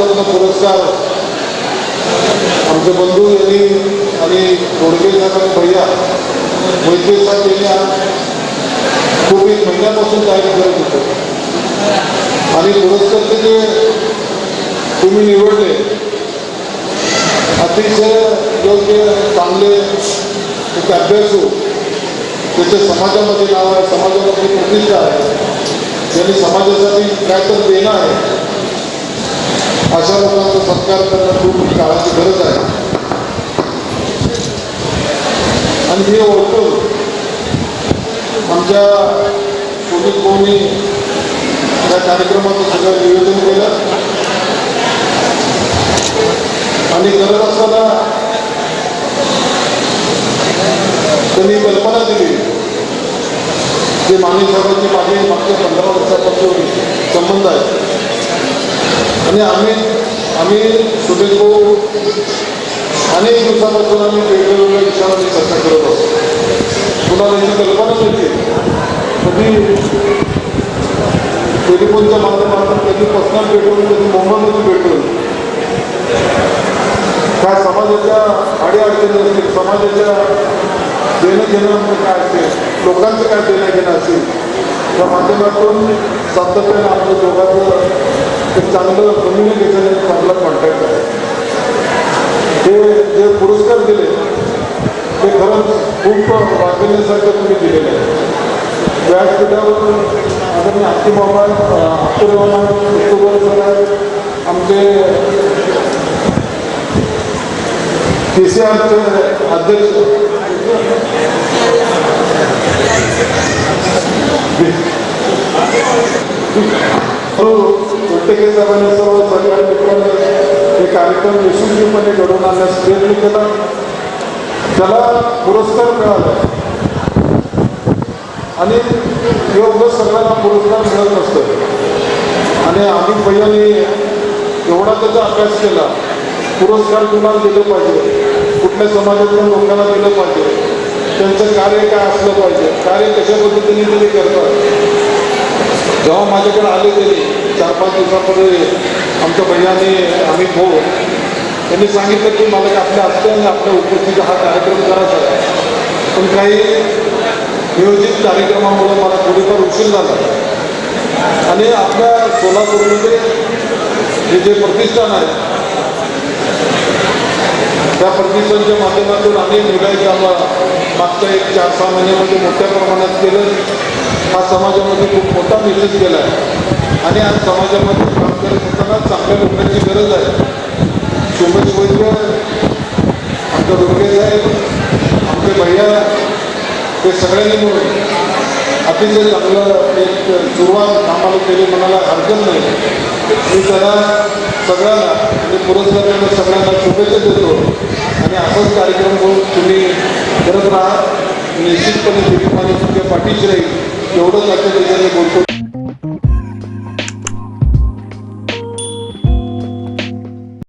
रत्न पुरस्कार. आमचे बंधू यांनी आणि गोडगे आणि भैया वैद्य साहेब यांनी खूप एक महिन्यापासून तयारी करत होतो. आणि पुरस्कारचे जे तुम्ही निवडले अतिशय योग्य चांगले एक अभ्यासू त्याचे समाजामध्ये नाव आहे समाजामध्ये प्रतिष्ठा आहे त्यांनी समाजासाठी काय तर देणं आहे अशा लोकांचा सत्कार करणं खूप काळाची गरज आहे. आणि हे ओळखून आमच्या पोलीस भाऊनी या कार्यक्रमाचं सगळं नियोजन केलं. आणि करत असताना त्यांनी कल्पना दिली. जे माने साहेबांची मागे मागच्या पंधरा वर्षापासून संबंध आहे. आणि आम्ही आम्ही सुनील भाऊ अनेक दिवसापासून आम्ही वेगवेगळ्या विषयामध्ये चर्चा करत असतो कुणाला याची कल्पनाच मिळते कधी टेलिफोनच्या माध्यमातून कधी पर्सनल भेटून कधी मोबाईलमध्ये भेटून काय समाजाच्या अडीअडचणी असतील समाजाच्या देणं घेणं काय असेल लोकांचं काय देणं घेणं असेल त्या माध्यमातून सातत्यानं आपल्या दोघांचं ते चांगलं कम्युनिकेशन एक चांगला कॉन्टॅक्ट आहे. ते जे पुरस्कार दिले ते खरंच खूप वाचण्यासारखं तुम्ही दिलेलं आहे. व्यासपीठावर आदरणीय आत्ती बाबा अख्तर बाबा अक्टोबर आमचे के सी आरचे अध्यक्ष हो, प्रत्येक साहेबांनी सर्व सगळ्या मित्रांनी हे कार्यक्रम यशस्वीपणे घडवून आणण्यास प्रयत्न केला त्याला पुरस्कार मिळाला आणि एवढं सगळ्यांना पुरस्कार मिळत नसतं आणि आम्ही पहिल्याने एवढा त्याचा अभ्यास केला पुरस्कार कुणाला दिले पाहिजे कुठल्या समाजातून लोकांना दिलं पाहिजे त्यांचं कार्य काय असलं पाहिजे कार्य कशा पद्धतीने तुम्ही करतात जेव्हा माझ्याकडे आले तरी चार पाच दिवसामध्ये आमच्या भैयाने आम्ही भो त्यांनी सांगितलं की मला आपल्या हस्ते आणि आपल्या उपस्थितीचा हा कार्यक्रम करायचा आहे. पण काही नियोजित कार्यक्रमामुळे मला थोडीफार उशीर झाला. आणि आपल्या सोलापूरमध्ये हे जे प्रतिष्ठान आहे त्या प्रतिष्ठानच्या माध्यमातून अनेक निघायचं आम्हाला मागच्या एक चार सहा महिन्यामध्ये मोठ्या प्रमाणात केलं. हा समाजामध्ये खूप मोठा मेसेज केला आहे. आणि आज समाजामध्ये काम करत असताना चांगल्या लोकांची गरज आहे. सोमेश वैद्य आमच्या डोके साहेब आमचे भैया ते सगळ्यांनी मिळून अतिशय चांगलं एक सुरुवात आम्हाला केली म्हणायला हरकत नाही. मी त्याला सगळ्यांना म्हणजे पुरस्कारांना सगळ्यांना शुभेच्छा देतो. आणि असाच कार्यक्रम करून तुम्ही करत राहा. निश्चितपणे दिलीप माझ्या तुमच्या पाठीशी राहील. एवढंच आता त्याच्याने बोलतो.